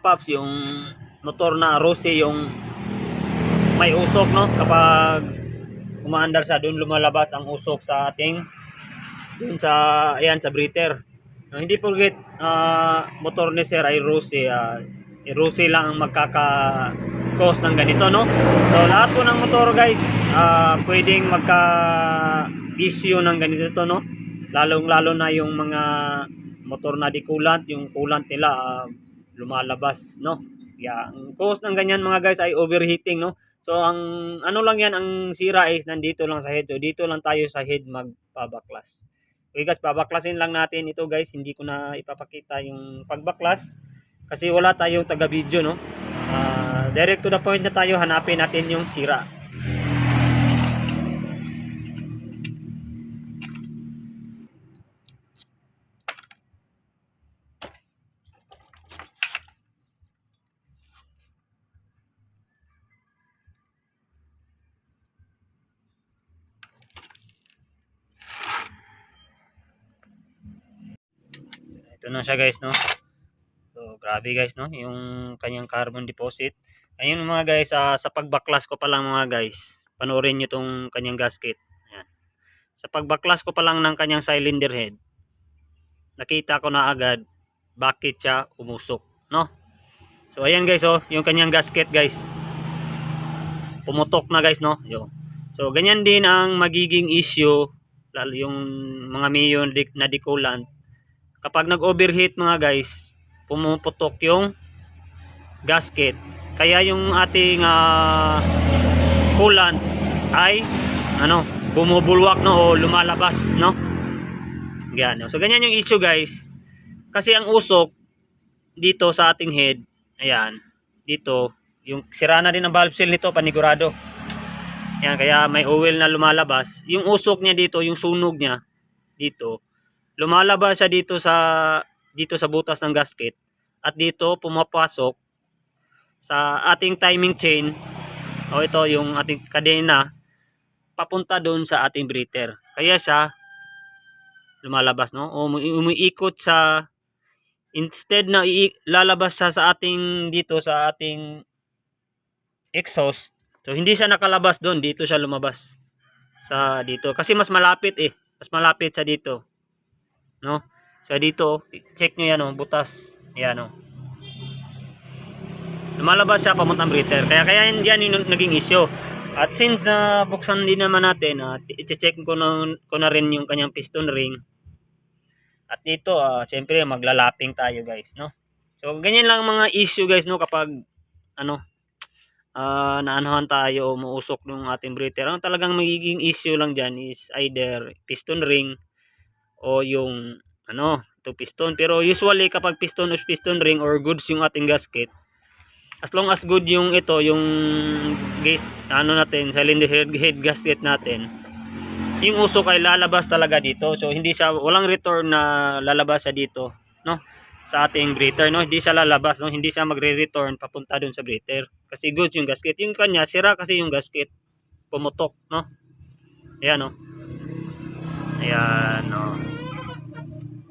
paps, yung motor na Rossi, yung may usok, no? Kapag umaandar siya, doon lumalabas ang usok sa ating doon sa, ayan, sa breather. No, hindi porket ah, motor ni Sir ay Rossi, ah, eh, Rossi lang ang magkaka-cause ng ganito, no? So, lahat po ng motor, guys, ah, pwedeng magka-issue ng ganito, no? Lalong-lalo na yung mga motor na di coolant, yung coolant nila ah, lumalabas, no? Yeah, ang cause ng ganyan mga guys ay overheating, no? So, ang ano lang yan, ang sira is nandito lang sa head. So, dito lang tayo sa head magpabaklas. Okay guys, babaklasin lang natin ito guys. Hindi ko na ipapakita yung pagbaklas. Kasi wala tayong taga-video, no? Ah, direct to the point na tayo, hanapin natin yung sira. Ito na siya guys, no? So, grabe guys, no? Yung kanyang carbon deposit. Ayun mga guys, ah, sa pagbaklas ko pa lang mga guys, panoorin nyo tong kanyang gasket. Ayan. Sa pagbaklas ko pa lang ng kanyang cylinder head, nakita ko na agad bakit siya umusok, no? So, ayan guys, oh, yung kanyang gasket guys. Pumutok na guys, no? Yo. So, ganyan din ang magiging issue, lalo yung mga mayon na di coolant kapag nag-overheat mga guys, pumuputok yung gasket. Kaya yung ating ah, coolant ay ano, bumubulwak no o lumalabas no. Yan. So ganyan yung issue guys. Kasi ang usok dito sa ating head, ayan, dito yung sira na din ang valve seal nito panigurado. Yan kaya may oil na lumalabas. Yung usok niya dito, yung sunog niya dito, lumalabas siya dito sa dito sa butas ng gasket at dito pumapasok sa ating timing chain o ito yung ating kadena papunta doon sa ating breather. Kaya siya lumalabas no o umi- umiikot sa instead na lalabas siya sa ating dito sa ating exhaust. So hindi siya nakalabas doon, dito siya lumabas sa dito kasi mas malapit eh. Mas malapit sa dito no? So dito, check nyo yan oh, butas. Yan oh. Lumalabas siya pamuntang breather. Kaya kaya yan, yan yung naging issue. At since na buksan din naman natin, at i-check ko na, ko na rin yung kanyang piston ring. At dito, ah, syempre maglalaping tayo guys, no? So ganyan lang ang mga issue guys, no? Kapag ano, ah naanohan tayo, umuusok ng ating breather. Ang talagang magiging issue lang dyan is either piston ring o yung ano, ito piston. Pero usually kapag piston or piston ring or goods yung ating gasket, as long as good yung ito, yung gas, ano natin, cylinder head, head gasket natin, yung usok ay lalabas talaga dito. So hindi siya, walang return na lalabas siya dito, no? Sa ating breather, no? Hindi siya lalabas, no? Hindi siya magre-return papunta dun sa breather. Kasi good yung gasket. Yung kanya, sira kasi yung gasket. Pumutok, no? Ayan, no? Ayan, no?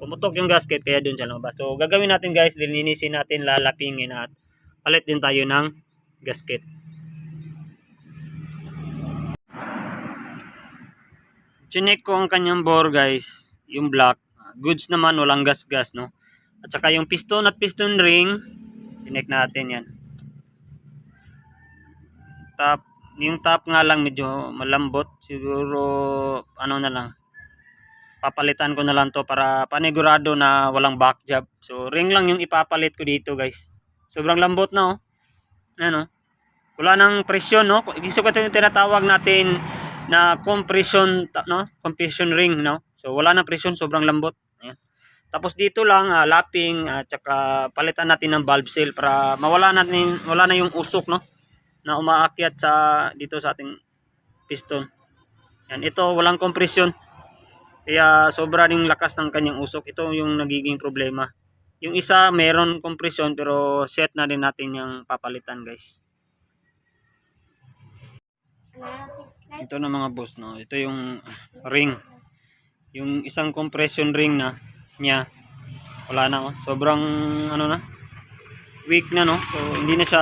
pumutok yung gasket kaya dun siya lumabas. So gagawin natin guys, lilinisin natin, lalapingin at palit din tayo ng gasket. Chinek ko ang kanyang bore guys, yung black. Goods naman, walang gas-gas no. At saka yung piston at piston ring, chinek natin yan. Top, yung top nga lang medyo malambot. Siguro, ano na lang, papalitan ko na lang to para panigurado na walang back job. So ring lang yung ipapalit ko dito guys. Sobrang lambot na oh. Ano? Wala nang presyon no. Gusto ko yung tinatawag natin na compression no? Compression ring no. So wala nang presyon, sobrang lambot. Ayan. Tapos dito lang ah, lapping at saka palitan natin ng valve seal para mawala natin wala na yung usok no na umaakyat sa dito sa ating piston. Yan, ito walang compression. Kaya sobra ring lakas ng kanyang usok. Ito yung nagiging problema. Yung isa meron compression pero set na rin natin yung papalitan guys. Ito na mga boss no. Ito yung ring. Yung isang compression ring na niya. Wala na oh. Sobrang ano na. weak na no. So hindi na siya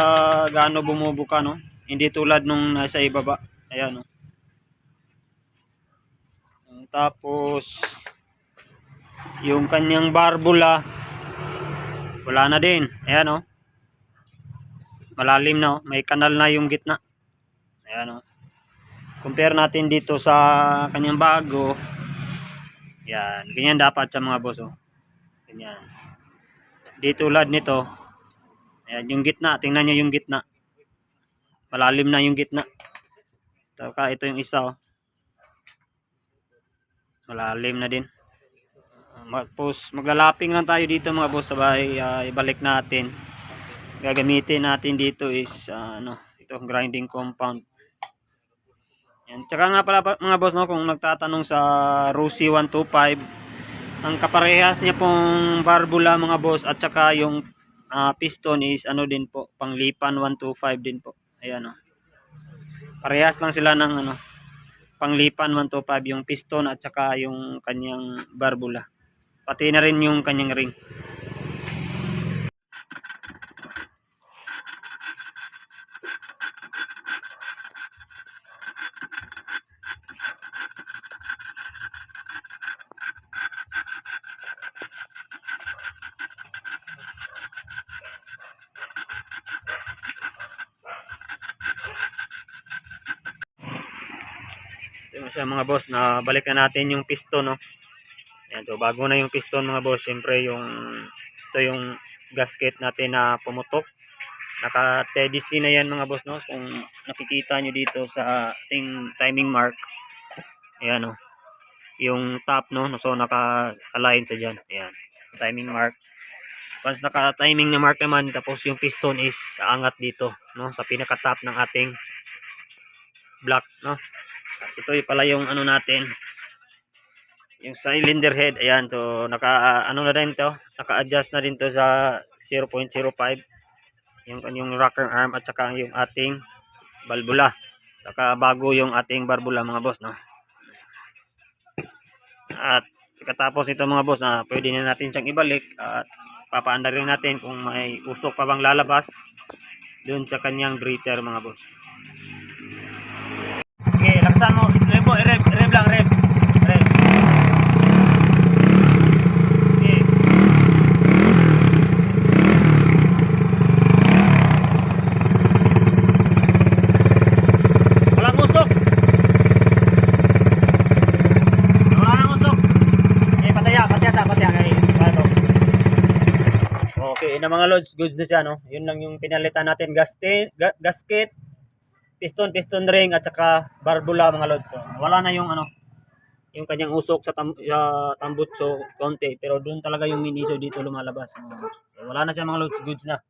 gaano bumubuka no. Hindi tulad nung nasa ibaba. Ayan no. Tapos yung kanyang barbula wala na din. Ayan no. Malalim na oh. May kanal na yung gitna. Ayan oh. Compare natin dito sa kanyang bago. Yan. Ganyan dapat sa mga boss oh. Ganyan. Di tulad nito. Ayan, yung gitna. Tingnan nyo yung gitna. Malalim na yung gitna. Saka ito yung isa oh. Malalim na din. Tapos maglalaping lang tayo dito mga boss sabay ah, ibalik natin. Gagamitin natin dito is ah, ano, ito grinding compound. Yan. Tsaka nga pala pa- mga boss no kung nagtatanong sa Rusi 125 ang kaparehas niya pong barbula mga boss at saka yung ah, piston is ano din po panglipan 125 din po. Ayan oh. Parehas lang sila ng ano panglipan 125 yung piston at saka yung kanyang barbula. Pati na rin yung kanyang ring. Siya mga boss na balikan natin yung piston no. Yan, so bago na yung piston mga boss, siyempre yung ito yung gasket natin na pumutok. Naka TDC na yan mga boss no. Kung nakikita nyo dito sa ating timing mark. Ayan no. Yung top no, so naka-align sa dyan. Ayan, timing mark. Once naka-timing na mark naman, tapos yung piston is angat dito, no, sa pinaka-top ng ating block, no. Ito yung pala yung ano natin, yung cylinder head. Ayan, so naka ano na rin to, naka-adjust na rin to sa 0.05 yung yung rocker arm at saka yung ating balbula. Saka bago yung ating barbula mga boss, no. At katapos ito mga boss, na pwede na natin siyang ibalik at papaanda rin natin kung may usok pa bang lalabas doon sa kanyang breather mga boss. Okay, laksan mo. Rev rev, lang, rev. Rev. Okay. Walang usok. Wala nang usok. Eh, pataya, pataya sa pataya kay ano. Okay, na mga loads, goods na siya, no? Yun lang yung pinalitan natin, gasket, ga, gasket, piston, piston ring, at saka barbula, mga loads. So, wala na yung ano, yung kanyang usok sa, tam, sa tambutso, konti. Pero doon talaga yung miniso dito lumalabas. So, wala na siya mga loads, goods na.